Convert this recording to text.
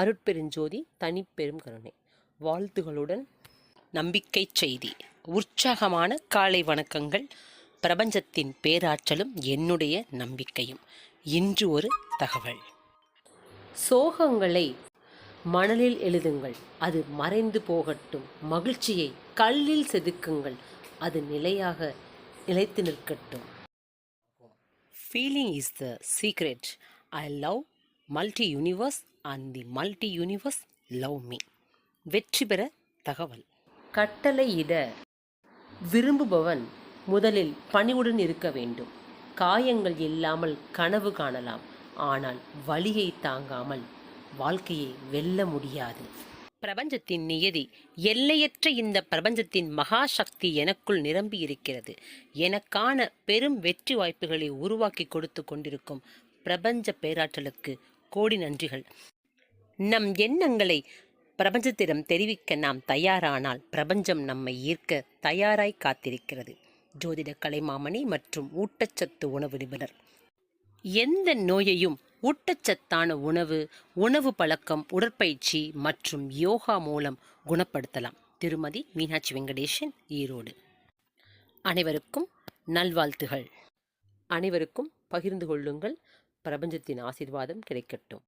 அருட்பெருஞ்சோதி தனிப்பெரும் கருணை. வாழ்த்துகளுடன் நம்பிக்கை செய்தி. உற்சாகமான காலை வணக்கங்கள். பிரபஞ்சத்தின் பேராற்றலும் என்னுடைய நம்பிக்கையும். இன்று ஒரு தகவல். சோகங்களை மணலில் எழுதுங்கள். அது மறைந்து போகட்டும். மகிழ்ச்சியை கல்லில் செதுக்குங்கள். அது நிலையாக நிலைத்து நிற்கட்டும். Feeling is the secret I love multi universe and the multi universe love me வெற்றி பெற தகவல். கட்டளையிட விரும்புபவன் முதலில் பணிவுடன் இருக்க வேண்டும். காயங்கள் இல்லாமல் கனவு காணலாம். ஆனால் வலியை தாங்காமல் வாழ்க்கையை வெல்ல முடியாது. பிரபஞ்சத்தின் நியதி எல்லையற்ற இந்த பிரபஞ்சத்தின் மகா சக்தி எனக்குள் நிரம்பி இருக்கிறது. எனக்கான பெரும் வெற்றி வாய்ப்புகளை உருவாக்கி கொடுத்து கொண்டிருக்கும் பிரபஞ்ச பேராற்றலுக்கு கோடி நன்றிகள். நம் எண்ணங்களை பிரபஞ்சத்திடம் தெரிவிக்க நாம் தயாரானால் பிரபஞ்சம் நம்மை ஈர்க்க தயாராய் காத்திருக்கிறது. ஜோதிட கலைமாமணி மற்றும் ஊட்டச்சத்து உணவு நிபுணர். எந்த நோயையும் ஊட்டச்சத்தான உணவு உணவு பழக்கம் உடற்பயிற்சி மற்றும் யோகா மூலம் குணப்படுத்தலாம். திருமதி மீனாட்சி வெங்கடேசன் ஈரோடு. அனைவருக்கும் நல்வாழ்த்துகள். அனைவருக்கும் பகிர்ந்து கொள்ளுங்கள். பிரபஞ்சத்தின் ஆசீர்வாதம் கிடைக்கட்டும்.